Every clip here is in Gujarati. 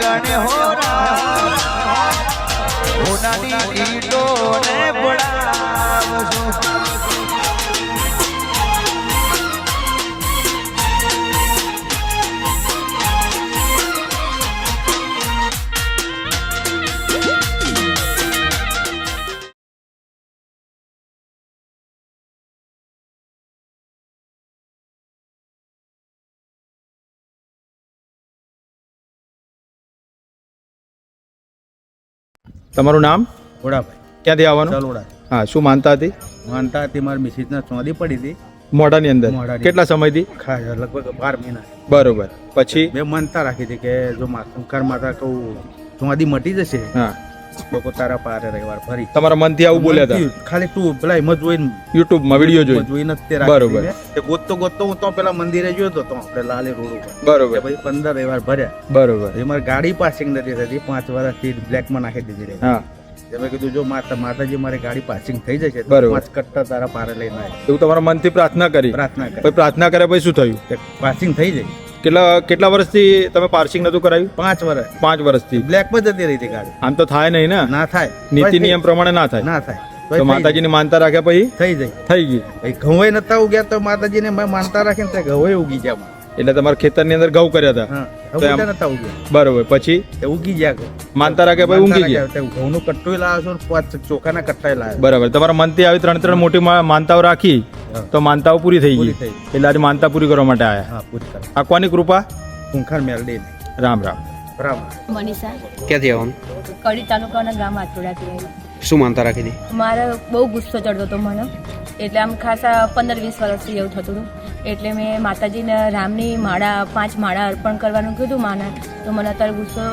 જા હર. હોનાની ઈટો ને તમારું નામ? ઘોડાભાઈ ક્યાંથી આવવાનું? ચલોડા હા શું માનતા હતી માનતા હતી મારી મિસિસના ચોંધી પડી હતી. મોઢાની અંદર. મોઢાની. કેટલા સમયથી? લગભગ બાર મહિના. બરોબર. પછી? મેં માનતા રાખી હતી કે જો મા શંકર માતા કહું ચોંધી મટી જશે હા. લોકો તારા પારે રવિવાર ફરી. તમારા મનથી આવું બોલ્યા હતા? ખાલી તું પેલા એમ જ જોઈને યુટ્યુબમાં વીડિયો જોઈ જોઈને જ તે બરોબર. તે ગોતતો ગોતતો હું તો પેલા મંદિરે જોયો તો તો આપણે લાલે રોડ ઉપર. બરોબર. ભાઈ પંદર રવિવાર ભર્યા. બરોબર. પછી મારી ગાડી પાસિંગ નથી થતી. પાંચ વર્ષથી બ્લેકમાં નાખી દીધી રહી. હા. મેં કીધું જો માતા માતાજી મારી ગાડી પાસિંગ થઈ જશે તો પાંચ કટ્ટા તારા પારે લઈને આવે એવું તમારા મનથી પ્રાર્થના કરી? પ્રાર્થના કરી. પ્રાર્થના કર્યા પછી શું થયું? પાસિંગ થઈ જાય. કેટલા કેટલા વર્ષથી તમે પાર્સિંગ નતું કરાવ્યું? પાંચ વર્ષ પાંચ વર્ષથી બ્લેકમાં જતી રહી હતી ગાડી. આમ તો થાય નહીં ને? ના થાય. નીતિ નિયમ પ્રમાણે ના થાય. ના થાય. તો માતાજીને માનતા રાખ્યા પછી? થઈ જાય થઈ ગઈ. ઘઉં નતા ઉગ્યા તો માતાજીને મેં માનતા રાખીને ઘઉં ઉગી ગયા. મારા. એટલે તમારા ખેતરની અંદર ઘઉં કર્યા હતા. બરોબર પછી? ઉગી ગયા માનતા રાખે ભાઈ ઊંઘી ગયા? ઘઉંનું કટ્ટોય લાવ્યો છું ને પાંચ ચોખાના કટ્ટાય લાવ્યો. બરાબર તમારા મનથી આવી ત્રણ ત્રણ મોટી માનતાઓ રાખી તો માનતાઓ પૂરી થઈ ગઈ. એટલે આજે માનતા પૂરી કરવા માટે આવ્યા આ કોની કૃપા? ખૂંખાર મેરડી રામ રામ. બરાબર. મનીષા. ક્યાંથી આવવાનું કડી તાલુકાના ગામ આથોડાથી આવી શું માનતા રાખી હતી? મારે બહુ ગુસ્સો ચડતો હતો મને. એટલે આમ ખાસા પંદર વીસ વર્ષથી એવું થતું હતું. એટલે મેં માતાજીને રામની માળા પાંચ માળા અર્પણ કરવાનું કીધું માને. તો મને અત્યારે ગુસ્સો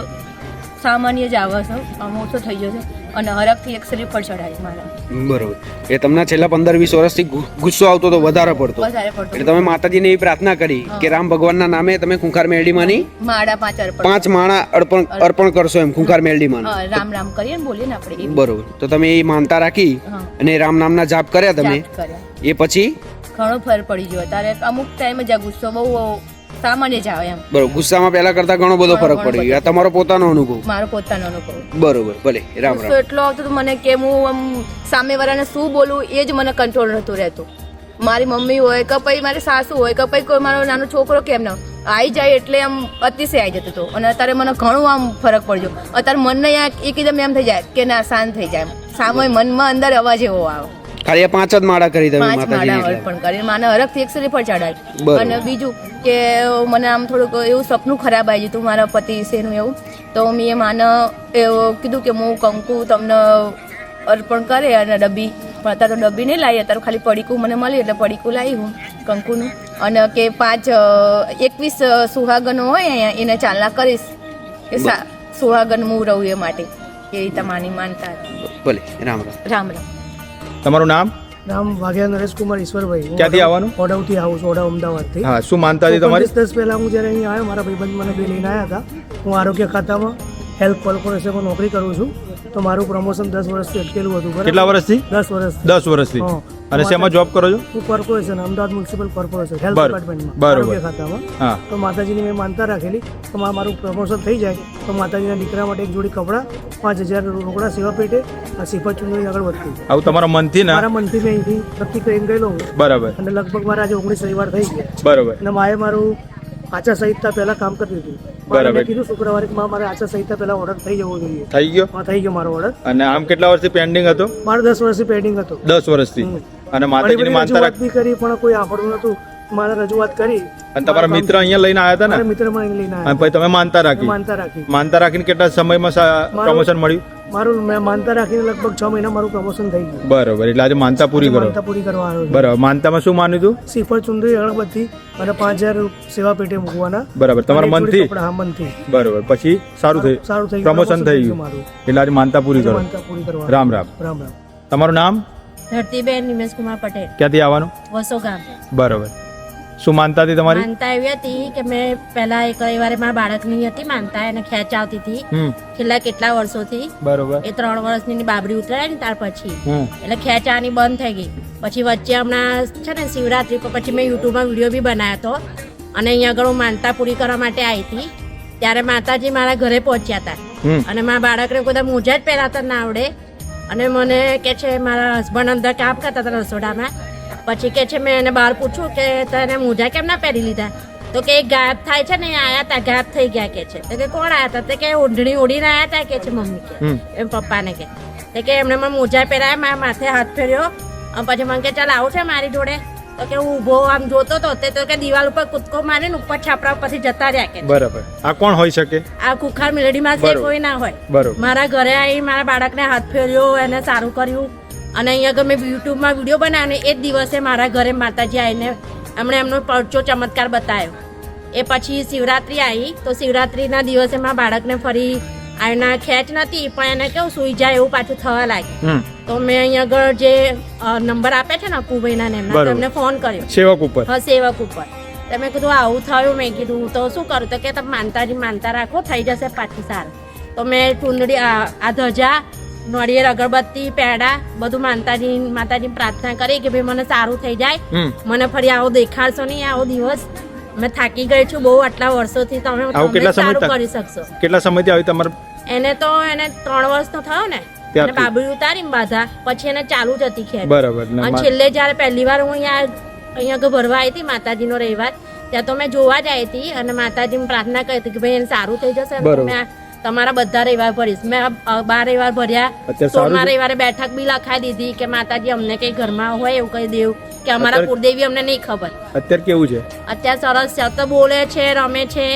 સામાન્ય જ આવે છે. આમ ઓછો થઈ ગયો છે. અને હરખથી એક પર ચડાવીશ મારા. બરોબર. એ તમને છેલ્લા પંદર વીસ વર્ષથી ગુસ્સો આવતો તો વધારે પડતો. વધારે પડતો. એટલે તમે માતાજીને એવી પ્રાર્થના કરી કે રામ ભગવાનના નામે તમે ખૂંખાર મેલડીમાંની માળા પાંચ અર્પણ. પાંચ માળા અર્પણ અર્પણ. કરશો એમ ખૂંખાર મેલડીમાં હા, રામ રામ કરીએ ને બોલીએ ને આપણે બરોબર. તો તમે એ માનતા રાખી અને રામ નામના જાપ કર્યા તમે. એ પછી? ઘણો ફર પડી ગયો. ત્યારે અમુક ટાઈમે જ ગુસ્સો બહુ સામાન્ય જ આવે એમ. બરોબર ગુસ્સામાં પહેલા કરતા ઘણો બધો ફરક પડી ગયો. આ તમારો પોતાનો અનુભવ. મારો પોતાનો અનુભવ. બરોબર ભલે રામ રામ. એટલો આવતો હતો મને કે હું આમ સામેવાળાને શું બોલું એ જ મને કંટ્રોલ નહોતું રહેતું. મારી મમ્મી હોય કે પછી મારી સાસુ હોય કે પછી કોઈ મારો નાનો છોકરો કેમ ના આવી જાય એટલે આમ અતિશય આવી જતો હતો. અને અત્યારે મને ઘણું આમ ફરક પડ્યો. અત્યારે મનને એકદમ એમ થઈ જાય કે ના શાંત થઈ જાય. સામે મનમાં અંદર અવાજ એવો આવે. ખાલી પાંચ જ માળા કરી તમે પાંચ માળા અર્પણ કરી. માને હરખથી એક પર ચડાવી અને બીજું કે મને આમ થોડુંક એવું સપનું ખરાબ આવી જતું મારા પતિ વિશેનું એવું. તો મેં માને એવું કીધું કે હું કંકુ તમને અર્પણ કરે અને ડબ્બી. પણ અત્યારે તો ડબ્બી નહીં લાવી અત્યારે ખાલી પડીકું મને મળી એટલે પડીકું લાવી હું કંકુનું. અને કે પાંચ એકવીસ સુહાગનો હોય અહીંયા એને ચાલના કરીશ. કે સુહાગન હું રહું એ માટે. એ તમારી માનતા ભલે રામ રામ. રામ રામ. તમારું નામ? નામ વાઘેલા નરેશકુમાર ઈશ્વરભાઈ. ક્યાંથી આવવાનું? ઓડાઉથી આવું છું ઓડા અમદાવાદથી. હા શું માનતા હતી તમારી? દસ પહેલા હું જ્યારે અહીં આવ્યો મારા ભાઈબંધ મને બે લઈને આવ્યા હતા. હું આરોગ્ય ખાતામાં હેલ્થ કોર્પોરેશનમાં નોકરી કરું છું. તો મારું પ્રમોશન દસ વર્ષથી અટકેલું હતું કેટલા વર્ષથી? દસ વર્ષ દસ વર્ષથી. અને શેમાં જોબ કરો છો? હું corporation Ahmedabad municipal corporation health બરોબર. ડિપાર્ટમેન્ટમાં આરોગ્ય ખાતામાં. તો માતાજીની મેં માનતા રાખેલી તો મારું પ્રમોશન થઈ જાય તો માતાજીના દીકરા માટે એક જોડી કપડાં પાંચ હજાર રોકડા સેવા પેટે આ સિફત ચૂંટણી આગળ વધતી. આવું તમારા મનથી ના? મારા મનથી મેં અહીંથી નક્કી કરીને ગયેલો બરાબર. અને લગભગ મારા આજે ઓગણીસ રવિવાર થઈ ગયા. બરાબર. અને માએ મારું આચાર સંહિતા પહેલા કામ કરી દીધું બરાબર. કીધું શુક્રવારે કે મારે આચાર સંહિતા પહેલા ઓર્ડર થઈ જવો જોઈએ. થઈ ગયો? હા થઈ ગયો મારો ઓર્ડર અને આમ કેટલા વર્ષથી પેન્ડિંગ હતો? મારે દસ વર્ષથી પેન્ડિંગ હતો. દસ વર્ષથી. અને માતાજીની માનતા રાખી કરી પણ કોઈ આવડતું નતું મારે રજૂઆત કરી. અને તમારા મિત્ર અહીંયા લઈને આવ્યા હતા ને? મિત્ર મને લઈને અને આવ્યા પછી તમે માનતા રાખી? માનતા રાખી. માનતા રાખીને કેટલા સમયમાં પ્રમોશન મળ્યું? મારું મેં માનતા રાખીને લગભગ છ મહિના મારું પ્રમોશન થઈ ગયું. બરોબર એટલે આજે માનતા પૂરી કરો. માનતા પૂરી કરવા આવ્યો છું. બરાબર માનતામાં શું માન્યું હતું શ્રીફળ ચુંદરી અગરબત્તી અને પાંચ હજાર સેવા પેટે મૂકવાના. બરાબર તમારા મનથી? હા મનથી. બરોબર પછી સારું થયું? સારું થયું. પ્રમોશન થઈ ગયું. મારું. એટલે આજે માનતા પૂરી કરો. માનતા પૂરી કરવા રામ રામ. રામ રામ. તમારું નામ? ધરતીબેન નિમેશકુમાર પટેલ. ક્યાંથી આવવાનું? વસો ગામ. બરોબર. શું માનતા હતી તમારી? માનતા એવી હતી કે મેં પહેલા એક રવિવારે મારા બાળકની હતી માનતા એને ખેંચ આવતી હતી છેલ્લા કેટલા વર્ષોથી બરોબર. એ ત્રણ વર્ષની બાબરી ઉતરાય ને ત્યાર પછી. એટલે ખેંચાવાની બંધ થઈ ગઈ. પછી વચ્ચે હમણાં છે ને શિવરાત્રી પર પછી મેં યુટ્યુબમાં વીડિયો બી બનાવ્યો હતો. અને અહીંયા આગળ હું માનતા પૂરી કરવા માટે આવી હતી. ત્યારે માતાજી મારા ઘરે પહોંચ્યા હતા. અને મારા બાળકને કોઈ મોજા જ પહેરાતા ના આવડે. અને મને કે છે મારા હસબન્ડ અંદર કામ કરતા હતા રસોડામાં. પછી કે છે મેં એને બહાર પૂછ્યું કે તને મોજા કેમ ના પહેરી લીધા? તો કે ગાયબ થાય છે ને આયા તા ગાયબ થઈ ગયા કે છે. તો કે કોણ આયા તા? તો કે ઊંધણી ઉડીને આયા તા કે છે મમ્મી કે. એમ પપ્પાને કે. તો કે એમણે મને મોજા પહેરાયા મારા માથે હાથ ફેર્યો. અને પછી મને કે ચાલ આવું છે મારી જોડે. તો કે હું ઊભો આમ જોતો તો તે તો કે દિવાલ ઉપર કૂદકો મારીને ઉપર છાપરા પછી જતા રહ્યા કે બરાબર. આ કોણ હોઈ શકે? આ કુખાર મેલડીમાં છે કોઈ ના હોય. બરાબર. મારા ઘરે આવી મારા બાળકને હાથ ફેર્યો એને સારું કર્યું. અને અહીંયા ગમે મેં યુટ્યુબમાં વીડિયો બનાવ્યો ને એ જ દિવસે મારા ઘરે માતાજી આવીને એમણે એમનો પરચો ચમત્કાર બતાવ્યો. એ પછી શિવરાત્રી આવી તો શિવરાત્રીના દિવસે મારા બાળકને ફરી આના ખેંચ નથી પણ એને કેવું સુઈ જાય એવું પાછું થવા લાગ્યું. તો મેં અહીંયા આગળ જે નંબર આપે છે ને અપુભાઈના ને એમને. ફોન કર્યો. સેવક ઉપર. હા સેવક ઉપર. તો મેં કીધું આવું થયું. મેં કીધું તો શું કરું? તો કે તમે માનતાજી માનતા રાખો થઈ જશે પાછી સારું. તો મેં ચૂંદડી આ ધજા નળિયેર અગરબત્તી પેડા બધું માનતાજી માતાજી પ્રાર્થના કરી કે ભાઈ મને સારું થઈ જાય. મને ફરી આવો દેખાડશો નહીં આવો દિવસ. મેં થાકી ગઈ છું બહુ આટલા વર્ષોથી તમે સારું કરી શકશો. કેટલા સમયથી આવી તમારે એને તો એને ત્રણ વર્ષ તો થયો ને? એને બાબરી ઉતારી બાધા પછી એને ચાલુ જ હતી ખેર. બરાબર અને છેલ્લે જ્યારે પહેલી વાર હું અહીંયા અહીંયા ભરવા આવી હતી માતાજીનો રવિવાર ત્યાં તો મેં જોવા જ આવી હતી અને માતાજીને પ્રાર્થના કરી હતી કે ભાઈ એને સારું થઈ જશે. અને આ તમારા બધા રવિવાર ભરીશ. મેં બાર રવિવાર ભર્યા. સોળમા? રવિવારે બેઠક બી લખાઈ દીધી કે માતાજી અમને કઈ ઘરમાં હોય એવું કહી દેવું કે અમારા કુળદેવી અમને નહીં ખબર. અત્યારે કેવું છે? અત્યારે સરસ છે. તો બોલે છે રમે છે.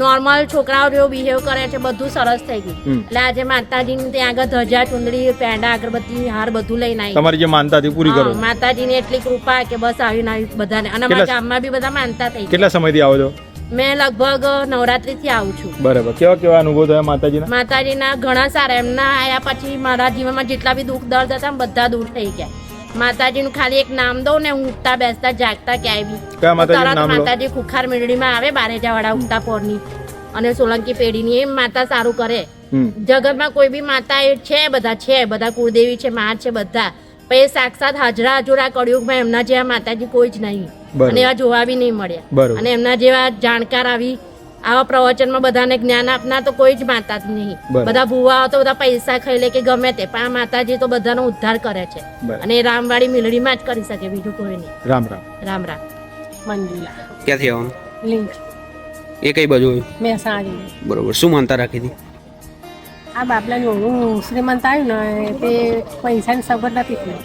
નોર્મલ છોકરાઓ જેવો બિહેવ કરે છે બધું સરસ થઈ ગયું. એટલે આજે માતાજીની ત્યાં આગળ ધજા ચુંદડી પેંડા અગરબત્તી હાર બધું લઈને આવી. તમારી જે માનતા હતી પૂરી કરો. માતાજીની એટલી કૃપા કે બસ આવીને આવી બધાને. અને અમારા ગામમાં બી બધા માનતા થઈ ગયા. કેટલા સમયથી આવો છો? મેં લગભગ નવરાત્રી થી આવું છું. બરાબર. કેવા કેવા અનુભવ થયા માતાજીના? માતાજીના ઘણા સારા. એમના આયા પછી મારા જીવનમાં જેટલા બી દુઃખ દર્દ હતા બધા દૂર થઈ ગયા. માતાજીનું ખાલી એક નામ દઉં ને હું ઉઠતા બેસતા જાગતા ક્યાંય બી. તરત માતાજી ખુખાર મેળડીમાં આવે બારેજાવાળા ઉઠતા પોરની. અને સોલંકી પેઢીની એમ માતા સારું કરે. જગતમાં કોઈ બી માતા એ છે બધા છે બધા કુળદેવી છે મા છે બધા. પણ એ સાક્ષાત હાજરા હજુરા કળિયુગમાં એમના જેવા માતાજી કોઈ જ નહીં. અને એવા જોવા બી નહીં મળ્યા. અને એમના જેવા જાણકાર આવી આવા પ્રવચનમાં બધાને જ્ઞાન આપનાર તો કોઈ જ માતા જ નહીં. બધા ભૂવાઓ તો બધા પૈસા ખાઈ લે કે ગમે તે પણ આ માતાજી તો બધાનો ઉદ્ધાર કરે છે. અને એ રામવાળી મિલડીમાં જ કરી શકે બીજું કોઈ નહીં. રામ રામ. રામ રામ. મંજુલા. ક્યાંથી આવવાનું લિંક. એ કઈ બાજુ મહેસાણી બરોબર. શું માનતા રાખી હતી? આ બાપલાની ઓળું શ્રીમંત આવ્યું ને તે પૈસાની સગવડ નથી થઈ.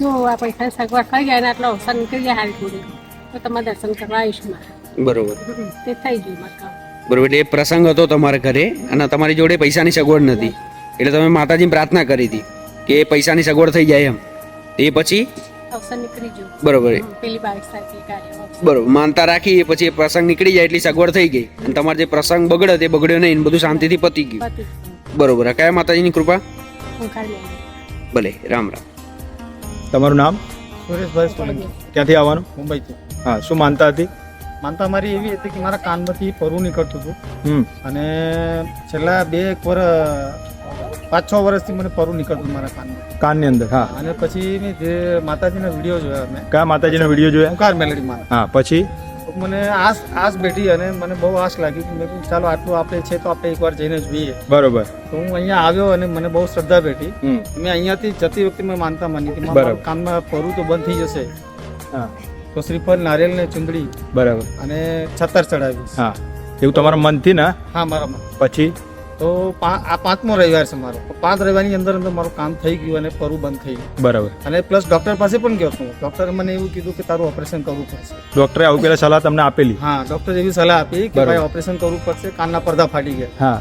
જો આ પૈસાની સગવડ થઈ જાય ને આટલો અવસર નીકળી જાય હારી પૂરી તો તમારે દર્શન કરવા આવીશ મારે. બરોબર. તે થઈ ગયું મારે બરોબર એટલે એ પ્રસંગ હતો તમારા ઘરે અને તમારી જોડે પૈસાની સગવડ નથી. એટલે તમે માતાજીને પ્રાર્થના કરી હતી કે પૈસાની સગવડ થઈ જાય એમ. એ પછી બરોબર. બરોબર. માનતા રાખી પછી એ પ્રસંગ નીકળી જાય એટલી સગવડ થઈ ગઈ. અને તમારે જે પ્રસંગ બગડ્યો તે બગડ્યો નહીં બધું શાંતિથી પતી ગયું. બરોબર. આ કયા માતાજીની કૃપા? ભલે. રામ રામ. તમારું નામ? સુરેશભાઈ સોલંકી. ક્યાંથી આવવાનું? મુંબઈથી. હા શું માનતા હતી? માનતા મારી એવી હતી કે મારા કાનમાંથી પરવું નીકળતું હતું. અને છેલ્લા બે એક વર પાંચ છ વર્ષથી મને પરું નીકળતું મારા કાનમાં. કાનની અંદર હા. અને પછી મેં જે માતાજીના વીડિયો જોયા મેં. કયા માતાજીનો વીડિયો જોયા? ઓંકાર મેલેડીમાં હા પછી? મને આસ આસ બેઠી અને મને બહુ આસ લાગી કે મેં ચાલો આટલું આપણે છે તો આપણે એકવાર જઈને જોઈએ. બરોબર. તો હું અહીંયા આવ્યો અને મને બહુ શ્રદ્ધા બેઠી. મેં અહીંયાથી જતી વખતે મેં માનતા માની કે. મારા કાનમાં પરું તો બંધ થઈ જશે. હા. તો શ્રીફળ નારિયેલ ને ચુંદડી બરાબર. અને છતર ચડાવી હા. એવું તમારા મનથી ને? હા મારામાં પછી? તો આ પાંચમો રવિવાર છે મારો. પાંચ રવિવારની અંદર અંદર મારું કામ થઈ ગયું અને પરવું બંધ થઈ ગયું. બરાબર. અને પ્લસ ડૉક્ટર પાસે પણ ગયો હતો ડોક્ટરે મને એવું કીધું કે તારું ઓપરેશન કરવું પડશે. ડોક્ટરે આવું પેલા સલાહ તમને આપેલી? હા ડૉક્ટર એવી સલાહ આપી કે ભાઈ ઓપરેશન કરવું પડશે કાનના પડદા ફાટી ગયા. હા.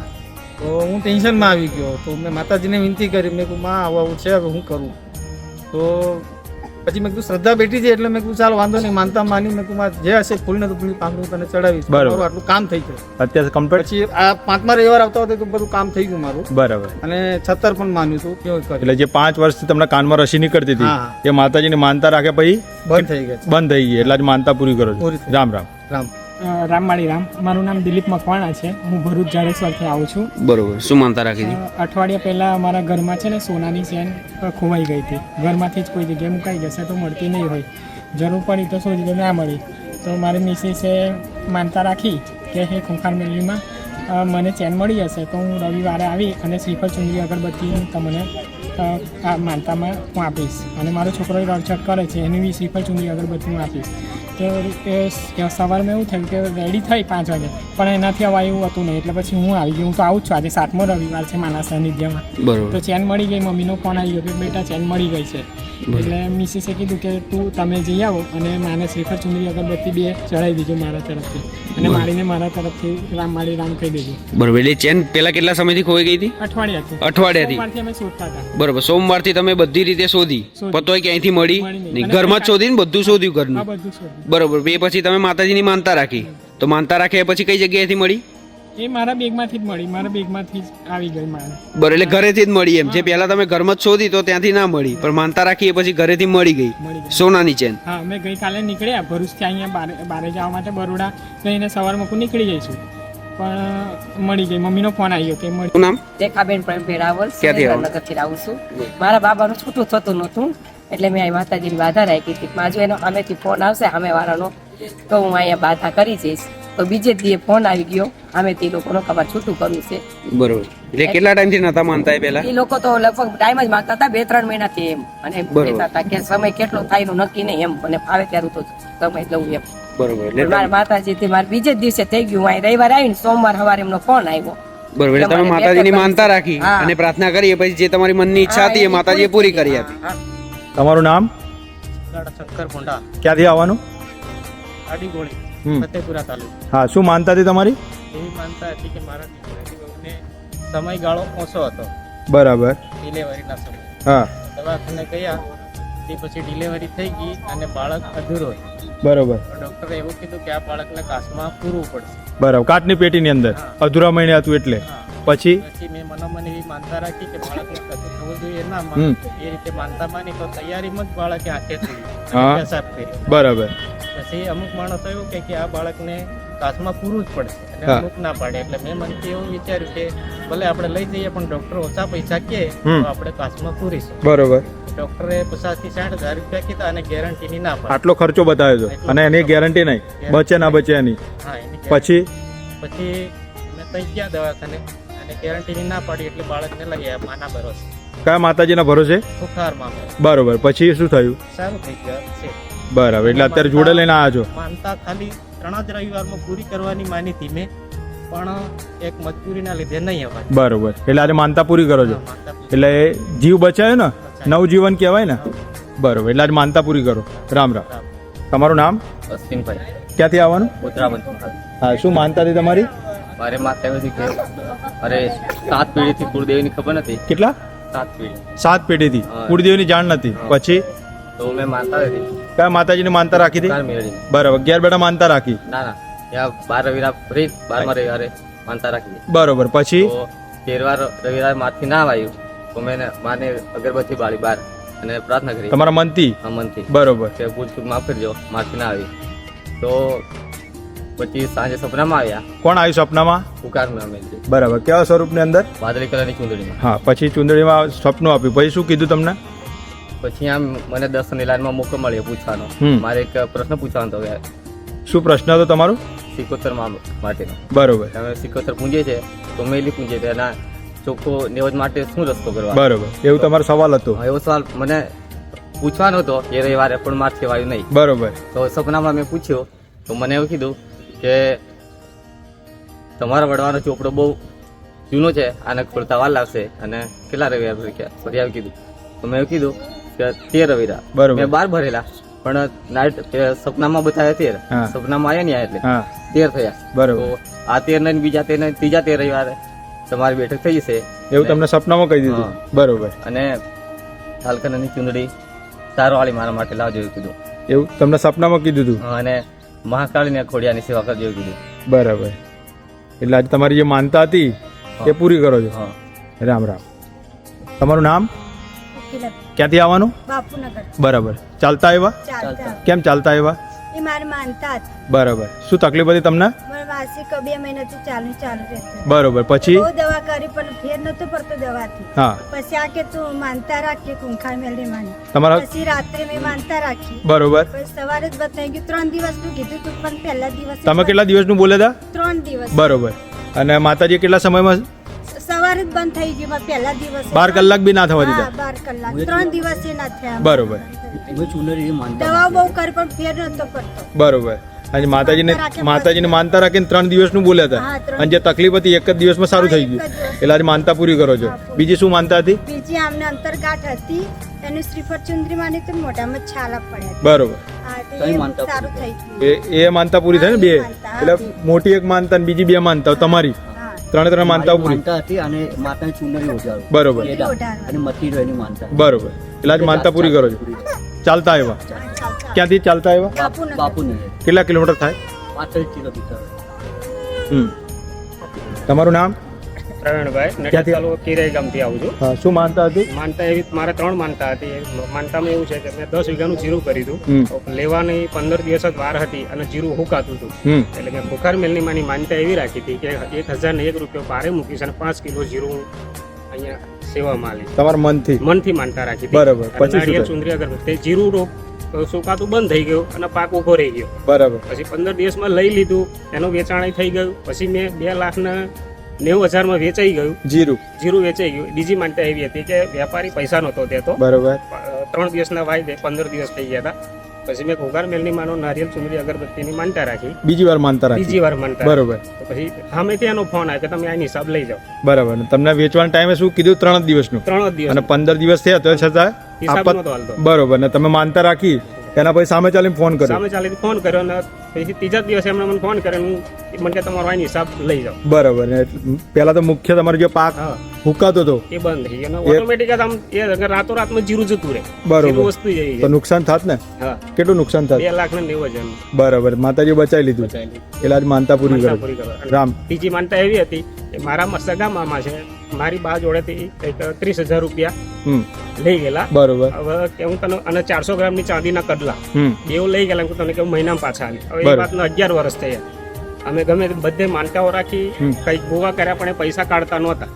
તો હું ટેન્શનમાં આવી ગયો. તો મેં માતાજીને વિનંતી કરી. મેં કહું માં આવું આવું છે હવે હું કરું. તો પછી મેં કીધું શ્રદ્ધા બેઠી છે એટલે મેં કીધું ચાલ વાંધો નહીં માનતા માની. મેં કીધું જે હશે ફૂલ ને તો ફૂલની પાંખડું તને ચડાવીશ. બરાબર. આટલું કામ થઈ ગયું. અત્યારે કમ્પ્લીટ પછી આ પાંચમા રવિવાર આવતા હતા તો બધું કામ થઈ ગયું મારું. બરાબર. અને છત્તર પણ માન્યું હતું કેવું એટલે જે પાંચ વર્ષથી તમને કાનમાં રસી નીકળતી હતી. એ માતાજીને માનતા રાખે પછી બંધ થઈ ગયા બંધ થઈ ગઈ એટલે જ માનતા પૂરી કરો છો. રામ રામ. રામ. રામમાળી રામ. મારું નામ દિલીપ મકવાણા છે. હું ભરૂચ જાડેશ્વરથી આવું છું. બરોબર. શું માનતા રાખી અઠવાડિયા પહેલાં અમારા ઘરમાં છે ને સોનાની ચેન ખોવાઈ ગઈ હતી. ઘરમાંથી જ કોઈ જગ્યાએ મુકાઈ જશે તો મળતી નહીં હોય. જરૂર પડી તો શોધી તો ના મળી. તો મારી મિસિસે માનતા રાખી કે હે ખુંખાર મેલીમાં મને ચેન મળી જશે તો હું રવિવારે આવી અને શ્રીફળ ચુંદરી અગરબત્તી તમને આ માનતામાં હું આપીશ. અને મારો છોકરો રડછટ કરે છે એની બી શ્રીફળ ચુંદરી અગરબત્તી હું આપીશ. તો એ સવારમાં એવું થયું કે રેડી થઈ પાંચ વાગે. પણ એનાથી હવે એવું હતું નહીં. એટલે પછી હું આવી ગયો હું તો આવું જ છું. આજે સાતમો રવિવાર છે માના સાનિધ્યમાં તો ચેન મળી ગઈ. મમ્મીનો ફોન આવી ગયો કે બેટા ચેન મળી ગઈ છે. એટલે મિસિસે કીધું કે તું તમે જઈ આવો અને માને શ્રીફળ ચુંદરી અગરબત્તી બે ચડાવી દીજો મારા તરફથી. અને માળીને મારા તરફથી રામ માળી રામ કહી દેજો. બરોબર એટલે ચેન પેલા કેટલા સમયથી ખોઈ ગઈ હતી? અઠવાડિયાથી? અઠવાડિયાથી અમે શોધતા હતા. બરોબર સોમવારથી તમે બધી રીતે શોધી. પતોય ક્યાંયથી મળી. નહીં. ઘરમાં જ શોધી ને બધું શોધ્યું ઘરનું? બરોબર એ પછી તમે માતાજીની માનતા રાખી. તો માનતા રાખ્યા પછી કઈ જગ્યાએથી મળી? એ મારા બેગમાંથી જ મળી મારા બેગમાંથી જ આવી ગઈ મારે. બરાબર એટલે ઘરેથી જ મળી એમ. જે પહેલા તમે ઘરમાં જ શોધી તો ત્યાંથી ના મળી. પણ માનતા રાખી એ પછી ઘરેથી મળી ગઈ. મળી સોનાની ચેન. હા અમે ગઈકાલે નીકળ્યા. ભરૂચથી અહીંયા બારે બારે જવા માટે બરોડા જઈને સવારમાં મૂકું નીકળી જઈશું. પણ મળી ગઈ. મમ્મીનો ફોન આવ્યો કે મળી નામ? રેખાબેન પણ ભેરાવલ નગરથી આવો? છું. મારા બાબાનું છૂટું થતું નહોતું એટલે મેં માતાજીની બાધા રાખી હતી. માજુ એનો અમેથી ફોન આવશે અમે વાળાનો. તો હું અહીંયા બાધા કરી જઈશ. તો બીજે જ દીએ ફોન આવી ગયો. સામેથી લોકોનો કમાર છૂટું કર્યું છે. બરોબર. એટલે કેટલા ટાઈમથી નતા માનતા એ પહેલા? એ લોકો તો લગભગ ટાઈમ જ માંગતા હતા બે ત્રણ મહિનાથી એમ. અને કહેતા હતા કે સમય કેટલો થાયનું નક્કી નહીં એમ. અને ફાવે ત્યારે તો સમય લઉં એમ. બરોબર. એટલે મારા માતાજી થી મારે બીજે જ દિવસે થઈ ગયું. અહીં રવિવાર આવીને સોમવાર સવારે એમનો ફોન આવ્યો. બરોબર. એટલે તમે તમારે માતાજીની માનતા રાખી અને પ્રાર્થના કરી પછી જે તમારી મનની ઈચ્છા હતી એ માતાજીએ પૂરી કરી હતી. તમારું નામ? શંકર ભોંડા. ક્યાંથી આવવાનું? આડી ગોળી. ફતેપુરા તાલુકો. હા શું માનતા હતી તમારી? એવી માનતા હતી કે મારા દીકરાને સમયગાળો ઓછો હતો. બરાબર. ડિલિવરીના સમય. હા. દવાખાને ગયા તે પછી ડિલિવરી થઈ ગઈ અને બાળક અધૂરો બરોબર. ડોક્ટરે એવું કીધું કે આ બાળકને કાસમાં પૂરવું પડશે. બરાબર. કાચની પેટીની અંદર. અધૂરા મહિને હતું એટલે. પછી? પછી મેં મનોમન એવી માનતા રાખી કે બાળકને કશું થવું જોઈએ ના. એ રીતે માનતા માની તો તૈયારીમાં જ બાળકે આંખે થઈ બરાબર. પછી અમુક માણસો એવું કે આ બાળકને કાશમાં પૂરું જ પડશે. અને અમુક ના પાડે. એટલે મેં મનથી એવું વિચાર્યું કે ભલે આપણે લઈ જઈએ પણ ડોક્ટર ઓછા પૈસા તો આપણે કાશમાં પૂરીશું બરોબર. ડોક્ટરે પચાસથી સાઠ હજાર રૂપિયા કીધા અને ગેરંટીની ના પાડી. આટલો ખર્ચો બતાવ્યો હતો અને એની ગેરંટી નહીં. બચે ના બચે એની. પછી? પછી મેં તઈ ગયા દવાખાને. અને ગેરંટીની ના પાડી એટલે બાળકને લઈ આવ્યા માના ભરોસે. કયા માતાજીના ભરોસે. બરોબર. પછી શું થયું? સારું થઈ ગયું. છે બરાબર એટલે અત્યારે જોડે લઈને આવ્યા છો? માનતા ખાલી ત્રણ જ રવિવારમાં પૂરી કરવાની માની હતી મેં પણ એક મજબૂરીના લીધે નહીં અવાય બરોબર એટલે આજે માનતા પૂરી કરો છો? એટલે એ જીવ બચાવ્યો ને? નવજીવન કહેવાય ને? બરોબર એટલે આજે માનતા પૂરી કરો. રામ રામ. તમારું નામ? અશ્વિનભાઈ ક્યાંથી આવવાનું? હા શું માનતા હતી તમારી? મારે માતા એવું કે અરે સાત પેઢીથી કુળદેવીની ખબર નથી. કેટલા? સાત પેઢી. સાત પેઢીથી. કુળદેવીની કુળદેવની જાણ નથી. પછી? તો મેં માનતા હતી કયા માતાજીની માનતા રાખી હતી? બરોબર. અગિયાર બેટા માનતા રાખી? ના ના. બાર રવિવાર ફ્રી બારમા રવિવારે માનતા રાખી બરોબર. પછી? તેરવાર રવિવાર મારથી ના આવ્યું તો મેં માને અગરબત્તી બાળી બાર અને પ્રાર્થના કરી. તમારા મનથી? અમનથી બરોબર. કે ચૂક માફ કરજો માથી ના આવી તો પછી સાંજે સપનામાં આવ્યા. કોણ આવ્યું સપનામાં? પુકાર બરાબર. કેવા સ્વરૂપની અંદર? વાદળી કલરની ચૂંદડીમાં. હા પછી ચુંદડીમાં સપનું આપ્યું. પછી શું કીધું તમને? પછી આમ મને દર્શન લાઈનમાં મોકો મળ્યો પૂછવાનો. હમ. મારે એક પ્રશ્ન પૂછવાનો હતો યાર શું પ્રશ્ન હતો તમારો? સિકોતર માટેનો. બરોબર. તમે સિકોતર પૂંજે છે તો મેલી પૂંજે છે એના ચોખ્ખો નેવજ માટે શું રસ્તો કરવા? બરોબર. એવું તમારો સવાલ હતો. એવો સવાલ મને પૂછવાનો હતો એ રવિવારે પણ માર કહેવાયું નહીં. બરોબર. તો સપનામાં મેં પૂછ્યો તો મને એવું કીધું કે તમારા વડવાનો ચોપડો બહુ જૂનો છે આને ખોલતા વાર લાગશે અને કેટલા રવિવાર ભરી ક્યાં? ફરી આવી કીધું. તો મેં એવું કીધું તેર વીરા. બરોબર. મેં બાર ભરેલા. પણ નાઇટ સપનામાં બતાવ્યા તેર. સપનામાં આવ્યા ને એટલે. તેર થયા. બરોબર. આ તેર ને બીજા તેર ને ત્રીજા તેર રવિવારે તમારી બેઠક થઈ જશે. એવું તમને સપનામાં કહી દીધું. બરોબર. અને લાલકલરની ચુંદડી તારવાળી મારા માટે લાવજો એવું કીધું. એવું તમને સપનામાં કીધું હતું અને મહાકાળીને ખોડિયાની સેવા કરજો એવું કીધું. બરાબર. એટલે આજે તમારી જે માનતા હતી એ પૂરી કરો છો? રામ રામ. તમારું નામ? ક્યાંથી આવવાનું? બાપુનગર બરાબર. ચાલતા આવ્યા? કેમ ચાલતા આવ્યા? એ મારે માનતા જ. બરાબર. શું તકલીફ હતી તમને? વાર્ષિક બે મહિનાથી ચાલુ ચાલુ રહેતું બરોબર. પછી? બહુ દવા કરી પણ ફેર નતો પડતો દવાથી. હા. પછી આ કે તું માનતા રાખી કુંખા મેલની માની. તમારા પછી રાત્રે મેં માનતા રાખી. બરોબર. પછી સવારે જ બતાવી ગયું ત્રણ દિવસનું કીધું તું પણ પહેલા દિવસ તમે કેટલા દિવસનું બોલ્યા હતા ત્રણ દિવસ. બરોબર. અને માતાજી કેટલા સમયમાં સવારે જ બંધ થઈ ગઈ પહેલા દિવસે બાર કલાક બી ના થવા દીધા? બાર કલાક. ત્રણ દિવસે ના થયા બરોબર. દવાઓ બહુ કરી પણ ફેર નતો પડતો. બરોબર. અને માતાજીને માતાજીને માનતા રાખીને ત્રણ દિવસનું બોલ્યા હતા. અને જે તકલીફ હતી એક જ દિવસમાં સારું થઈ ગયું. એટલે આજે માનતા પૂરી કરો છો. બીજી શું માનતા હતી? બીજી આમને અંતરગાંઠ હતી. એનું શ્રીફળ ચુંદરી માની તો મોઢામાં છાલા પડ્યા બરોબર. હા તે સારું થઈ ગયું. એ એ માનતા પૂરી થાય ને બે. એટલે મોટી એક માનતા બીજી બે માનતા તમારી? ત્રણે ત્રણ માનતાઓ પૂરી? હતી અને માતાની ચુનરી ઓઢાડો બરોબર. અને મતીરો એની માનતા. બરોબર. એટલે આજ માનતા પૂરી કરો છો? ચાલતા આવ્યા? ક્યાંથી ચાલતા આવ્યા? બાપુનગર. બાપુને કેટલા કિલોમીટર થાય? પાંત્રીસ કિલોમીટર. હમ. તમારું નામ? પ્રવીણભાઈ નડિયાદ કિરાઈ ગામથી આવું છું. હા શું માનતા હતી? માનતા એવી મારે ત્રણ માનતા હતી. માનતામાં એવું છે કે મેં દસ વીઘાનું જીરું કર્યું હમ. હતું લેવાની પંદર દિવસ જ વાર હતી અને જીરું હુકાતું હતું. એટલે મેં બુખાર મેલની માની માનતા એવી રાખી હતી કે એક હજાર ને એક રૂપિયો પારે મૂકીશ અને પાંચ કિલો જીરું અહીંયા સેવામાં આવી તમારા મનથી? મનથી માનતા રાખી બરાબર. પછી ચુંદરી અગરબત્તી તે જીરું રોપ સુકાતું બંધ થઈ ગયું અને પાક ઊભો રહી ગયો. બરાબર. પછી પંદર દિવસમાં લઈ લીધું એનું વેચાણ થઈ ગયું. પછી મેં બે લાખના નેવું હજારમાં વેચાઈ ગયું. જીરું. જીરું વેચાઈ ગયું. બીજી માનતા એવી હતી કે વેપારી પૈસા નહોતો દેતો. બરોબર. ત્રણ દિવસના વાયદે પંદર દિવસ થઈ ગયા હતા. પછી મેં ઘોઘાર મેલની માનો નારિયેલ ચુંદડી અગરબત્તીની માનતા રાખી. બીજી વાર માનતા રાખી. બીજી વાર માનતા બરોબર. તો પછી સામે એનો ફોન આવ્યો કે તમે આની હિસાબ લઈ જાઓ. બરાબર. તમને વેચવાના ટાઈમે શું કીધું? ત્રણ દિવસનું. ત્રણ દિવસ અને પંદર દિવસ થયા તો છતાં બરોબર. ને તમે માનતા રાખી. એના પછી સામે ચાલીને ફોન કર્યો. સામે ચાલીને ફોન કર્યો અને પછી ત્રીજા દિવસે એમણે મને ફોન કર્યો અને હું મને કે તમારો આની હિસાબ લઈ જાઓ. બરોબર પેલા તો મુખ્ય તમારો જે પાક હુકાતો હતો. એ બંધ થઈ ગયો. ઓટોમેટિક આમ એ રાતો રાતમાં જીરું જતું રહે બરોબર. વસ્તુ જઈ તો નુકસાન થાત ને? હા. કેટલું નુકસાન થાત? બે લાખ ને નેવું હજાર બરાબર માતાજી બચાવી લીધું. એટલે આજ માનતા પૂરી કરો. રામ. બીજી માનતા એવી હતી કે મારા સગા મામા છે મારી બા જોડેથી કંઈક ત્રીસ હજાર રૂપિયા લઈ ગયેલા. બરોબર. હવે કે હું તને અને ચારસો ગ્રામની ચાંદીના કડલા હમ. બેવ લઈ ગયેલા હું તને કે મહિનામાં પાછા આવી હવે એ વાતનો અગિયાર વર્ષ થયા. અમે ગમે બધે માનતાઓ રાખી કઈ ગોવા કર્યા પણ એ પૈસા કાઢતા નહોતા.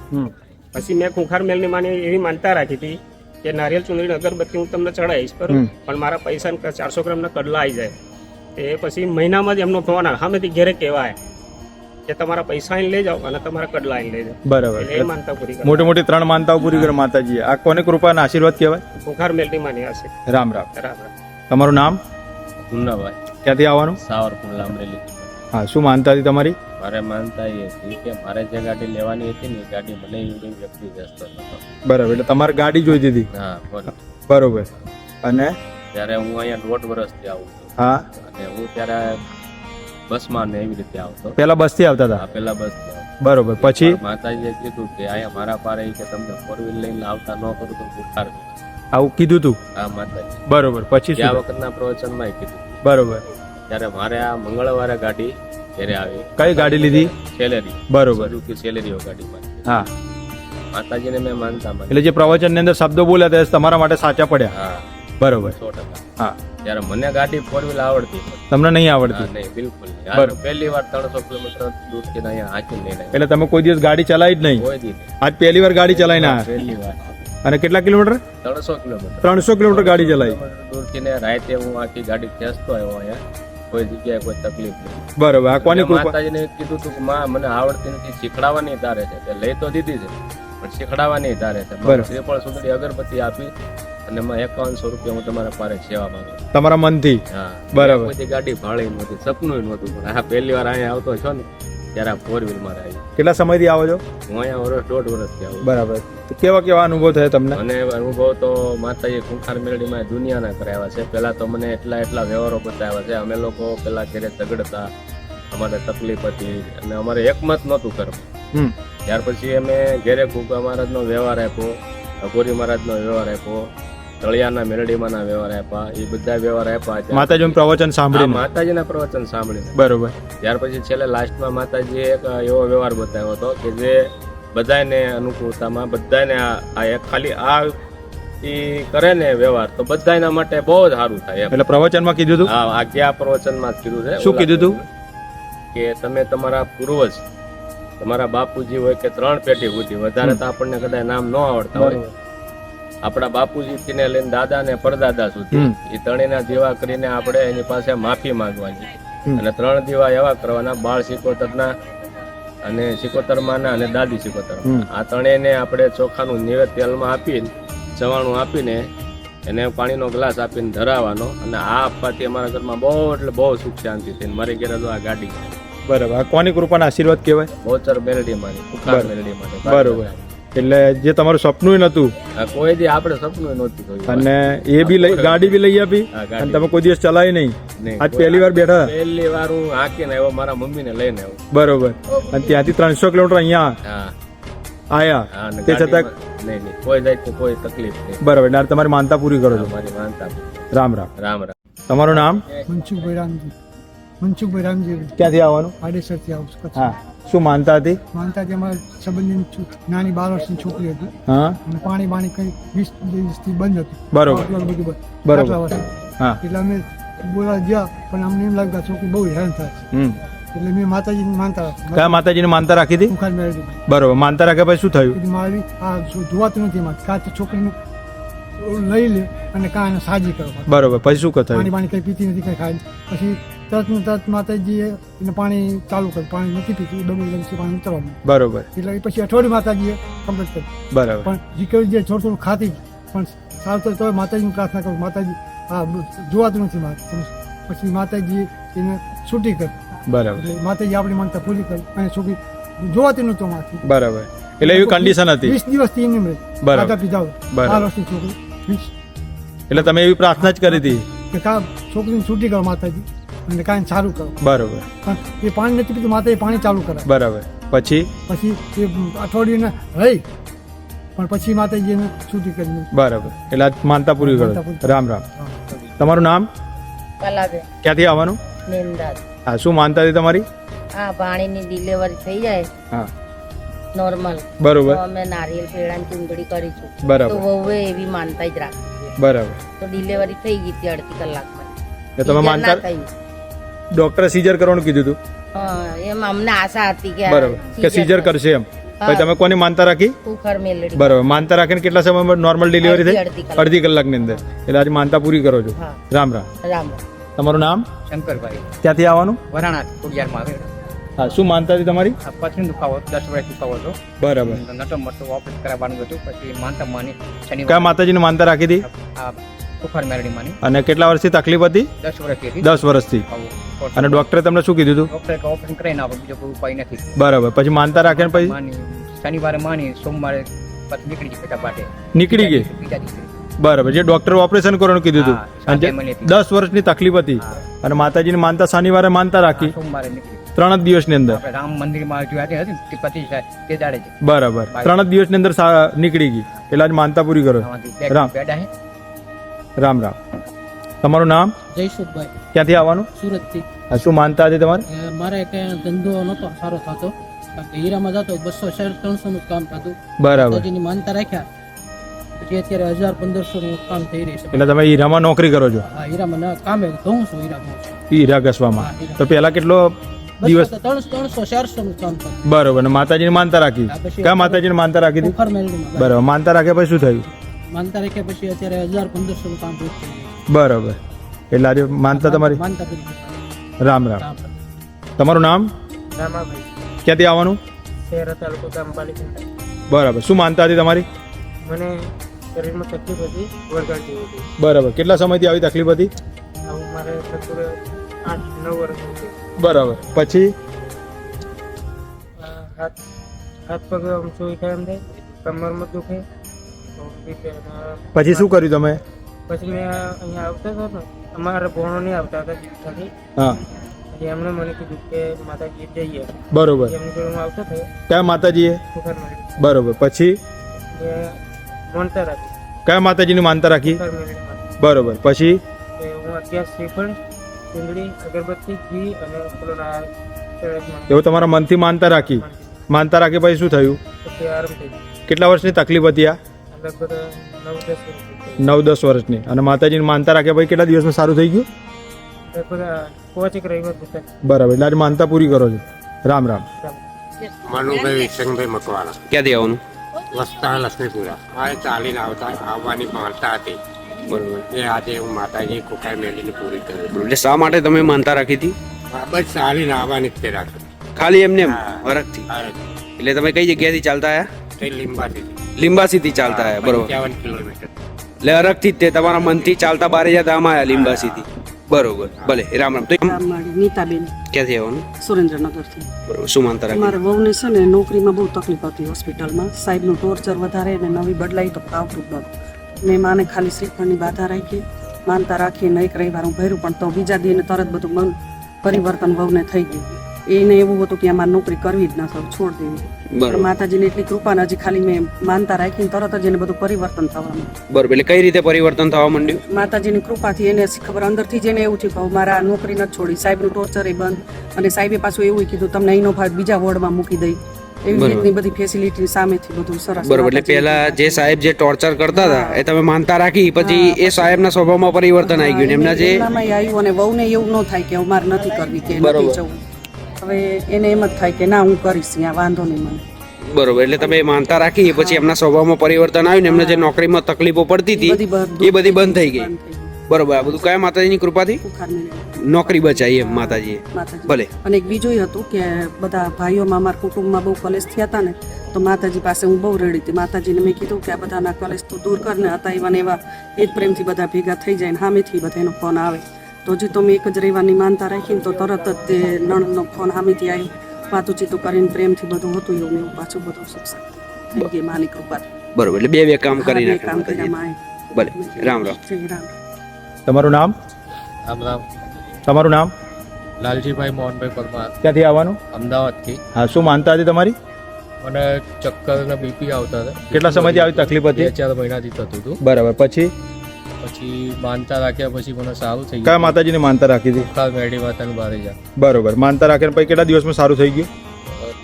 પછી મેં ખુંખાર મેલની માની એવી માનતા રાખી હતી કે નારિયેલ ચુંદડી અગરબત્તી હું તમને ચડાવીશ પણ મારા પૈસા ચારસો ગ્રામના કડલા આવી જાય. એ પછી મહિનામાં જ એમનો ફોન આવે સામેથી ઘેરે કહેવાય કે તમારા પૈસા અહીં લઈ જાઓ અને તમારા કડલા અહીં લઈ જાઓ. બરાબર. એ માનતા પૂરી કરી. મોટી મોટી ત્રણ માનતાઓ પૂરી કરે માતાજી. આ કોને કૃપાના આશીર્વાદ કહેવાય? ખુંખાર મેલની માની હશે રામ રામ. રામ રામ. તમારું નામ? મુન્નાભાઈ. ક્યાંથી આવવાનું? સાવરકુંડલા અમરેલી. હા શું માનતા હતી તમારી? મારે માનતા એ હતી કે મારે જે ગાડી લેવાની હતી ને એ ગાડી મને એવડી વ્યક્તિ નતો બરાબર એટલે તમારે ગાડી જોઈતી હતી? હા બરોબર. અને? ત્યારે હું અહીંયા દોઢ વર્ષથી આવું છું. હા. અને હું ત્યારે બસમાં ને એવી રીતે આવતો. પેલા બસથી આવતા હતા? પહેલા પેલા બસ બરોબર પછી? માતાજીએ કીધું કે અહીંયા મારા પારે કે તમને ફોર વ્હીલ લઈને આવતા ન કરું તો બુખાર આવું કીધું તું? હા માતાજી. બરોબર પછી આ વખતના પ્રવચનમાં કીધું. બરોબર. ત્યારે મારે આ મંગળવારે ગાડી ઘેરે આવી. કઈ ગાડી લીધી? સેલેરી. બરોબર. સેલેરી ગાડીમાં હા. માતાજીને મેં માનતા માની. એટલે જે પ્રવચનની અંદર શબ્દો બોલ્યા તે તમારા માટે સાચા પડ્યા? હા. બરોબર. સો ટકા. હા. ત્યારે મને ગાડી ફોર વ્હીલ આવડતી તમને નહીં આવડતી? નહીં બિલકુલ. પહેલી વાર ત્રણસો કિલોમીટર દૂર કે અહીંયા હાંચી નહીં. એટલે તમે કોઈ દિવસ ગાડી ચલાવી જ નહીં? આજ પહેલી વાર ગાડી ચલાવીને પહેલી વાર. અને કેટલા કિલોમીટર? ત્રણસો કિલોમીટર. ત્રણસો કિલોમીટર ગાડી ચલાવી. દૂરથીને રાતે હું આખી ગાડી ખેંચતો આવ્યો અહીંયા. કોઈ જગ્યાએ કોઈ તકલીફ નહીં. બરોબર. આ કોની કૃપા? માતાજીને કીધું તું કે માં મને આવડતી નથી શીખડાવવાની તારે છે. તે લઈ તો દીધી છે પણ શીખડાવવાની તારે છે. બરાબર. શ્રીફળ સુંદરી અગરબત્તી આપી અને એમાં એકાવનસો રૂપિયા હું તમારા પાસે સેવા માંગુ તમારા મનથી? હા. બરાબર. બધી ગાડી ભાળી નહોતી સપનું નહોતું પણ આ પહેલી વાર અહીંયા આવતો છો ને ત્યારે આ ફોર વ્હીલ મારે આવી કેટલા સમયથી આવો છો? હું અહીંયા વર્ષ દોઢ વર્ષથી આવું બરાબર. કેવા કેવા અનુભવ થયા તમને? અને અનુભવ તો માતાજી કુંખાર મેળડીમાં દુનિયાના કરાવ્યા છે. પહેલાં તો મને એટલા એટલા વ્યવહારો બતાવ્યા છે. અમે લોકો પેલા ઘરે ઝઘડતા અમારે તકલીફ હતી અને અમારે એકમત નહોતું કરવું. ત્યાર પછી અમે ઘેરે કુંકા મહારાજનો વ્યવહાર આપ્યો અઘોરી મહારાજનો વ્યવહાર આપ્યો. તળિયાના મેલડીમાંના વ્યવહાર આપ્યા એ બધા વ્યવહાર આપ્યા માતાજીનું પ્રવચન સાંભળ્યું માતાજીના પ્રવચન સાંભળ્યું બરોબર. ત્યાર પછી છેલ્લે લાસ્ટમાં માતાજીએ એક એવો વ્યવહાર બતાવ્યો હતો કે જે બધાને અનુકૂળતામાં બધાને આ આ એક ખાલી આ ઈ કરે ને વ્યવહાર તો બધાના માટે બહુ જ સારું થાય એટલે પ્રવચનમાં કીધું હતું હા આજ્ઞા પ્રવચનમાં જ કીધું છે? શું કીધું તું? કે તમે તમારા પૂર્વજ તમારા બાપુજી હોય કે ત્રણ પેઢી સુધી વધારે તો આપણને કદાચ નામ ન આવડતા હોય. આપણા બાપુજી ને લઈને દાદા ને પરદાદા સુધી. એ ત્રણેયના દીવા કરીને આપણે એની પાસે માફી માંગવાની અને ત્રણ દીવા એવા કરવાના બાળ સિકોતરના અને સિકોતરમાના અને દાદી સિકોતર. આ ત્રણેયને આપણે ચોખાનું નિવેદ તેલમાં આપીને ચવાણું આપીને એને પાણીનો ગ્લાસ આપીને ધરાવવાનો. અને આ આપવાથી અમારા ઘરમાં બહુ એટલે બહુ સુખ શાંતિ થઈ મારી ઘેર આ ગાડી. બરાબર. કોની કૃપાના આશીર્વાદ કહેવાય? બહુચર મેલડી કુખાર બરાબર. એટલે જે તમારું સપનું નતું. કોઈ દી આપણે સપનું નહોતું અને એ બી લઈ ગાડી બી લઈ આપી અને તમે કોઈ દિવસ ચલાવી નહીં. આજ પહેલી વાર બેઠા. પહેલી વાર હું હાંકીને આવ્યો મારા મમ્મીને લઈને આવ્યો. બરોબર. અને ત્યાંથી ત્રણસો કિલોમીટર અહીંયા હા. આયા. તે છતાં નહીં નહીં કોઈ જાતની કોઈ તકલીફ નહીં. બરાબર એટલે તમારી માનતા પૂરી કરો છો? મારી માનતા રામ રામ. રામ રામ. તમારું નામ? મનસુખભાઈ રામજી. મનસુખભાઈ રામજી. ક્યાંથી આવવાનું? આડેસરથી આવું હા. શું માનતા હતી? માનતા હતી અમારા સંબંધી નાની બાર વર્ષની છોકરી હતી. હા. અને પાણી બાણી કઈ વીસ દિવસથી બંધ હતું. બરોબર. બરોબર. હા. એટલે અમે બોલા ગયા પણ અમને એમ લાગ્યું છોકરી બહુ હેરાન થાય એટલે મેં માતાજી માનતા. કયા માતાજીને માનતા રાખી હતી? બરોબર. માનતા રાખ્યા પછી શું થયું? મારી આ જોવાતું નથી મારે કાચ છોકરીને લઈ લે અને કાં એને સાજી કરો બરોબર. પછી શું પાણી થયું? પાણી કઈ પીતી નથી કઈ ખાય પછી તરત તરત માતાજીએ એને પાણી ચાલુ કર્યું. પાણી નથી પીતું ડબલ ડબલ પાણી ઉતરવાનું. બરોબર. એટલે પછી અઠવાડિયું માતાજીએ કમ્પ્લીટ કર્યું. બરાબર. પણ દીકરી જે થોડું થોડું ખાતી પણ સારું તો માતાજીની પ્રાર્થના કરું. માતાજી હા જોવાતું નથી મારે. પછી માતાજીએ એને છૂટી કરી. બરાબર. માતાજી આપણી માનતા પૂરી કરી. અને છોકરી જોવાતી નહોતું માથું બરાબર. એટલે એવી કન્ડિશન હતી. વીસ દિવસથી એમને મળે બરાબર. પીધા બરાબર. છોકરી એટલે તમે એવી પ્રાર્થના જ કરી હતી? કે કા છોકરીને છૂટી કરો માતાજી. અને કાંઈ સારું કરો. બરોબર. પણ એ પાણી નથી પીતું એ પાણી ચાલુ કરે બરાબર. પછી? પછી એ અઠવાડિયું રહી પણ પછી માતાજી એને છૂટી કરી બરાબર. એટલે આજ માનતા પૂરી કરો. રામ રામ. તમારું નામ? કલાબે ક્યાંથી આવવાનું? મેમદાદ હા શું માનતા હતી તમારી? હા પાણીની ડિલિવરી થઈ જાય. હા. નોર્મલ બરોબર. તો અમે નારિયેલ પેડાની ચૂંદડી કરીશું. તો બરાબર વહુએ એવી માનતા જ રાખી બરાબર. તો ડિલિવરી થઈ ગઈ હતી અડધી કલાકમાં. તમે માનતા. ડોક્ટરે સીઝર કરવાનું કીધું હતું હા એમ અમને આશા હતી કે બરાબર. કે સીઝર કરશે. એમ. પછી તમે કોની માનતા રાખી? બરાબર. માનતા રાખીને કેટલા સમયમાં નોર્મલ ડિલિવરી થઈ? અડધી કલાકની અંદર. એટલે આજે માનતા પૂરી કરો છો. રામ રામ. રામ. તમારું નામ? શંકરભાઈ. ક્યાંથી આવવાનું? વરાણા કુડિયારમાં આવે. હા શું માનતા હતી તમારી? પછી દુખાવો દસ વર્ષ દુખાવો હતો. બરાબર. નટો મોટો ઓપરેટ કરાવવાનું હતું પછી માનતા માની કયા માતાજીને માનતા રાખી હતી? આ કુખાર મેરડી માની. અને કેટલા વર્ષથી તકલીફ હતી? દસ વર્ષથી હતી. દસ વર્ષથી. અને ડોક્ટરે તમને શું કીધું હતું? ડોક્ટરે કે ઓપરેશન કરાવી નાખો બીજો કોઈ ઉપાય નથી. બરાબર. પછી માનતા રાખીને પછી? શનિવારે માની સોમવારે પછી નીકળી ગઈ પેટા પાટે. નીકળી ગઈ? બીજા દિવસે. બરાબર. જે ડોક્ટર ઓપરેશન કરવાનું કીધું હતું. અને. દસ વર્ષની તકલીફ હતી. અને માતાજીની માનતા શનિવારે માનતા રાખી. સોમવારે નીકળી ત્રણ જ દિવસની અંદર. રામ મંદિરમાં જોયા હતી ને, પતિ તે દાડે બરાબર. ત્રણ જ દિવસની અંદર નીકળી ગઈ. એટલે આજ માનતા પૂરી કરો. રામ. રામ રામ. તમારું નામ? જયસુખભાઈ. ક્યાંથી આવવાનું? સુરતથી. થી શું માનતા હતી તમારે? મારે કઈ ધંધો નહોતો સારો થતો. હીરામાં જતો બસો ચાર ત્રણસો નું કામ થતું. બરાબર. માનતા રાખ્યા. પછી અત્યારે હજાર પંદરસો નું કામ થઈ રહી છે. એટલે તમે હીરામાં નોકરી કરો છો? હા હીરામાં કામે ઘઉં છું હીરામાં. હીરા ઘસવામાં. તો પેલા કેટલો દિવસ? ત્રણસો ચારસો નું કામ થતું. બરાબર માતાજીને માનતા રાખી. કયા માતાજીને માનતા રાખી હતી? બરાબર માનતા રાખ્યા પછી શું થયું? માનતા રાખ્યા પછી અત્યારે હજાર પંદરસો કામ પૂરું બરાબર. એટલે આજે માનતા તમારી? માનતા પૂરી રામ રામ. તમારું નામ? રામાભાઈ ક્યાંથી આવવાનું? શહેર તાલુકો ગામપાલિકા બરાબર. શું માનતા હતી તમારી? મને શરીરમાં તકલીફ હતી વરગાડ જેવી હતી. બરાબર. કેટલા સમયથી આવી તકલીફ હતી? મારે લગભગ આઠ નવ વર્ષ બરાબર. પછી? હાથ હાથ પગ આમ ચોઈ ખાય એમ થાય કમરમાં દુખે પછી શું કર્યું તમે? પછી મેં અહીંયા આવતા હતો ને અમારા ભણો નહીં આવતા હતા દીકરાથી હા. પછી એમણે મને કીધું કે માતાજી જઈએ. બરોબર. એમની જોડે હું આવતો થયો કયા માતાજીએ? બરોબર. પછી? માનતા રાખી. કયા માતાજીની માનતા રાખી? બરોબર. પછી? હું અત્યારે શ્રીફળ ચૂંદડી અગરબત્તી ઘી અને પેલો એવું તમારા મનથી માનતા રાખી? માનતા. રાખી પછી શું થયું? કેટલા વર્ષની તકલીફ હતી આ? નવ દસ વર્ષની. અને માતાજીની માનતા રાખ્યા પછી કેટલા દિવસમાં સારું થઈ ગયું? બરાબર એટલે આજે માનતા પૂરી કરો છો. રામ રામ. મનુભાઈ વિસંગભાઈ મકવાણા. ક્યાંથી આવવાનું વસ્તા લક્ષ્મીપુરા. આ ચાલીને આવતા આવવાની માનતા હતી. બરોબર. એ આજે હું માતાજી કુકાઈ મેળીને પૂરી કરી એટલે શા માટે તમે માનતા રાખી હતી? બસ ચાલીને આવવાની જ તે રાખી ખાલી એમને એમ? હા. વરખથી એટલે તમે કઈ જગ્યાએથી ચાલતા આવ્યા લીંબાથી. લીંબાસીથી ચાલતા આવ્યા બરોબર. કિલોમીટર. એટલે અરગથી જ તે તમારા મનથી ચાલતા બારે જતા આમાં આવ્યા લીંબાસીથી. બરોબર ભલે રામ રામ. તો નીતાબેન. ક્યાંથી આવવાનું? સુરેન્દ્રનગરથી. બરોબર શું માનતા રાખી? મારા વહુને છે ને નોકરીમાં બહુ તકલીફ હતી હોસ્પિટલમાં. સાહેબનું ટોર્ચર વધારે ને નવી બદલાઈ તો આવતું જ નહોતું મેં માને ખાલી શ્રીફળની બાધા રાખી. માનતા રાખીને એક રવિવાર હું ભર્યું પણ તો બીજા દિને તરત બધું મન પરિવર્તન વહુને થઈ ગયું. એને એવું હતું કે અમારે નોકરી કરવી જ ન થયું છોડ દેવી. માતાજીની એટલી કૃપા હજી ખાલી મેં માનતા રાખીને તરત જ એને બધું પરિવર્તન થવાનું બરોબર એટલે કઈ રીતે પરિવર્તન થવા માંડ્યું? માતાજીની કૃપાથી એને ખબર અંદરથી જ એને એવું થયું કે મારા નોકરી નથી છોડી સાહેબનું ટોર્ચર એ બંધ. અને સાહેબે પાછું એવું કીધું તમને અહીંનો ભાગ બીજા વોર્ડમાં મૂકી દઈ. એવી. રીતની બધી ફેસિલિટી સામેથી બધું સરસ બરોબર એટલે પહેલા જે સાહેબ જે ટોર્ચર કરતા હતા એ તમે માનતા રાખી પછી એ સાહેબના સ્વભાવમાં પરિવર્તન આવી ગયું એમના જે આવ્યું અને વહુને એવું ન થાય કે અમારે નથી કરવી કે બરોબર. હવે એને એમ જ થાય કે ના હું કરીશ ત્યાં વાંધો નહીં મને. બરોબર એટલે તમે માનતા રાખી પછી એમના સ્વભાવમાં પરિવર્તન આવ્યું ને એમને જે નોકરીમાં તકલીફો પડતી હતી એ બધી બંધ થઈ ગઈ. બરોબર આ બધું કયા માતાજીની કૃપાથી? નોકરી બચાવી એમ માતાજીએ. ભલે. અને એક બીજું હતું કે બધા ભાઈઓમાં મારા કુટુંબમાં બહુ કલેશ થયા હતા ને તો માતાજી પાસે હું બહુ રડી હતી. માતાજીને મેં કીધું કે આ બધાના કલેશ તું દૂર કર ને હતા એવા ને એવા એ જ પ્રેમથી બધા ભેગા થઈ જાય ને સામેથી બધા એનો ફોન આવે. તો હજી તો મેં એક જ રહેવાની માનતા રાખીને તો તરત જ તે નણનો ફોન સામેથી આવ્યો વાતું ચીતું કરીને પ્રેમથી બધું હતું એવું ને એવું પાછું બધું શકશે થઈ ગઈ માની કૃપાથી બરોબર એટલે બે બે કામ કરી કામ કરી કર્યા ભલે રામ રામ. રામ. તમારું નામ? રામ રામ. તમારું નામ? લાલજીભાઈ મોહનભાઈ પરમાર. ક્યાંથી આવવાનું? અમદાવાદથી. હા શું માનતા હતી તમારી? મને ચક્કર અને બીપી આવતા હતા. કેટલા સમયથી આવી તકલીફ હતી? ચાર મહિનાથી થતું હતું. બરાબર પછી? પછી માનતા રાખ્યા પછી મને સારું થઈ કયા માતાજીને માનતા રાખી હતી? કાલ મેડી માતાનું બારે જા. બરોબર. માનતા રાખ્યા પછી કેટલા દિવસમાં સારું થઈ ગયું?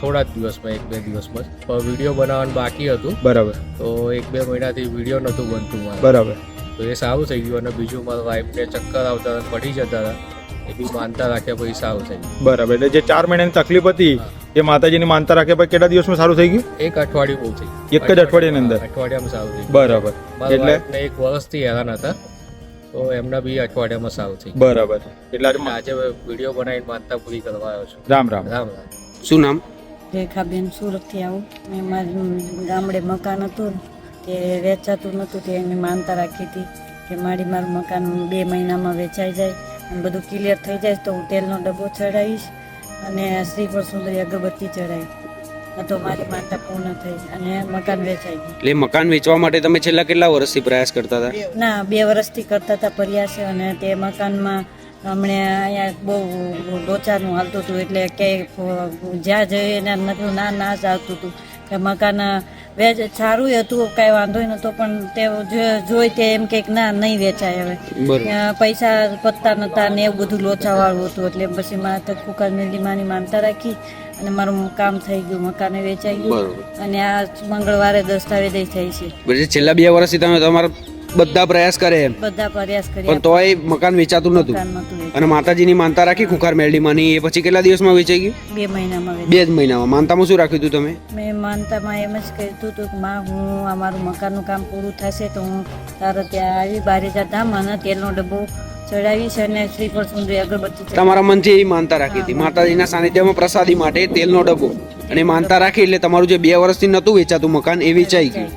થોડા જ દિવસમાં એક બે દિવસમાં પણ વીડિયો બનાવવાનું બાકી હતું. બરાબર. તો એક બે મહિનાથી વીડિયો નહોતું બનતું મારે. બરાબર. તો એ સારું થઈ ગયું અને બીજું મારા વાઈફને ચક્કર આવતા હતા પડી જતા હતા. એ બી માનતા રાખ્યા પછી સારું થઈ ગયું. બરાબર. એટલે જે ચાર મહિનાની તકલીફ હતી એ માતાજીની માનતા રાખે પછી કેટલા દિવસમાં સારું થઈ ગયું? એક અઠવાડિયું બહુ થઈ ગયું. એક જ અઠવાડિયાની અંદર? અઠવાડિયામાં સારું થઈ બરાબર. એટલે? એક વર્ષથી હેરાન હતા તો એમના બી અઠવાડિયામાં સારું થઈ બરાબર. એટલે આજે વીડિયો બનાવીને માનતા પૂરી કરવા આવ્યો છું. રામ રામ. રામ રામ. શું નામ? રેખાબેન સુરતથી આવું. મેં મારું ગામડે મકાન હતું તે વેચાતું નહોતું તે એને માનતા રાખી હતી કે મારી મારું મકાન બે મહિનામાં વેચાઈ જાય અને બધું ક્લિયર થઈ જાય તો હું તેલનો ડબ્બો ચડાવીશ. અને શ્રીફળ સુંદરી અગરબત્તી ચડાવી તો મારી માનતા પૂર્ણ થઈ અને મકાન વેચાઈ ગયું એટલે મકાન વેચવા માટે તમે છેલ્લા કેટલા વર્ષથી પ્રયાસ કરતા હતા? ના બે વર્ષથી કરતા હતા પ્રયાસ અને તે મકાનમાં હમણે અહીંયા બહુ લોચાનું હાલતું હતું એટલે ક્યાંય જ્યાં જઈએ ને ના ના જ આવતું હતું. કે મકાન વેચ સારું હતું કઈ વાંધો નતો પણ તે જોઈ તે એમ કે ના નહીં વેચાય હવે. પૈસા પત્તા નતા ને એવું બધું લોચાવાળું હતું એટલે પછી મારા તો કુકર મેલીમાની માનતા રાખી અને મારું કામ થઈ ગયું મકાને વેચાઈ ગયું. અને આ મંગળવારે દસ્તાવેજ થઈ છે. છેલ્લા બે વર્ષથી તમે તમારા બધા પ્રયાસ કરે એમ. બધા પ્રયાસ પણ તોય મકાન વેચાતું નતું. અને માતાજીની માનતા રાખી ખુખાર મેરડીમાંની એ પછી કેટલા દિવસમાં વેચાઈ ગયું? બે મહિનામાં બે જ મહિનામાં. માનતામાં શું રાખ્યું હતું તમે? મેં માનતામાં એમ જ કહેતું હતું કે માં હું અમારું મકાનનું કામ પૂરું થશે તો હું તારો ત્યાં આવી બારે જતા મને તેલનો ડબ્બો ચડાવીશ અને શ્રીફળ સુંદરી અગરબત્તી તમારા મનથી એ માનતા રાખી હતી. માતાજીના સાનિધ્યમાં પ્રસાદી માટે તેલનો ડબ્બો. અને માનતા રાખી એટલે તમારું જે બે વર્ષથી નહોતું વેચાતું મકાન એ વેચાઈ ગયું.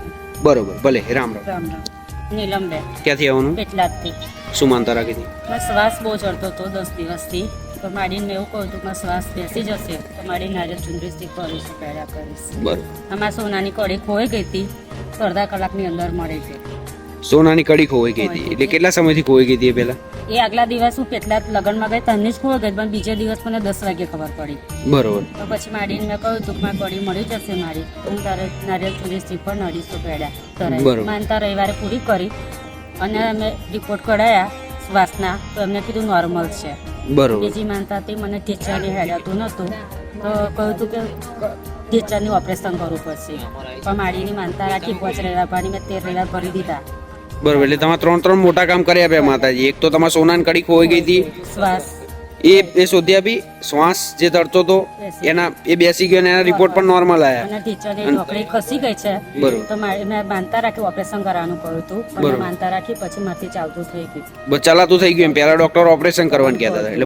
બરોબર. ભલે. રામ રામ. રામ રામ. નીલમબેન. ક્યાંથી આવવાનું? પેટલાદથી. શું માનતા રાખી હતી? મારો શ્વાસ બહુ ચડતો હતો દસ દિવસથી. તો માડીને એવું કહું હતું કે શ્વાસ બેસી જશે. તો માડીને આજે ચુંદડીથી કરીશ પહેર્યા કરીશ. બરાબર. આમાં સોનાની કડી ખોઈ ગઈ હતી. તો અડધા કલાકની અંદર મળી ગઈ. સોનાની કડી ખોવાઈ ગઈ હતી. એટલે કેટલા સમયથી ખોવાઈ ગઈ હતી એ પહેલા? એ આગલા દિવસ હું કેટલા લગ્નમાં ગઈ તને જ ખોવાઈ ગઈ પણ બીજા દિવસ મને દસ વાગે ખબર પડી. બરોબર. તો પછી માડીને મેં કહ્યું તું માં કડી મળી જશે મારી. હું તારે નારિયેલ ચોરી શ્રીફળ પર પેડ્યા. બરોબર. તરાઈ માનતા રવિવારે પૂરી કરી અને અમે રિપોર્ટ કઢાયા શ્વાસના તો એમને કીધું નોર્મલ છે. બરોબર. બીજી માનતા હતી મને ઢીચાની હેડાતું નહોતું. તો કહ્યું હતું કે ઢીચાની ઓપરેશન કરવું પડશે. પણ માડીની માનતા રાખી પાંચ રહેલા પાણી મેં તેર રહેલા ભરી દીધા. બરોબર એટલે તમારે ત્રણ ત્રણ મોટા કામ કરી આપ્યા માતાજી. એક તો તમારે સોનાની કડી ખોવાઈ ગઈ હતી. એ એ શોધી આપી શ્વાસ જે તરતો હતો એના એ બેસી ગયો એના રિપોર્ટ પણ નોર્મલ આવ્યા ઢીચાની ઢોકળી ખસી ગઈ છે. બરોબર. તો મેં માનતા રાખી ઓપરેશન કરવાનું કહ્યું હતું. પણ બરોબર. માનતા રાખી પછી માથી ચાલતું થઈ ગયું. ચલાતું થઈ ગયું એમ. પહેલા ડોક્ટર ઓપરેશન કરવાનું કહેતા હતા.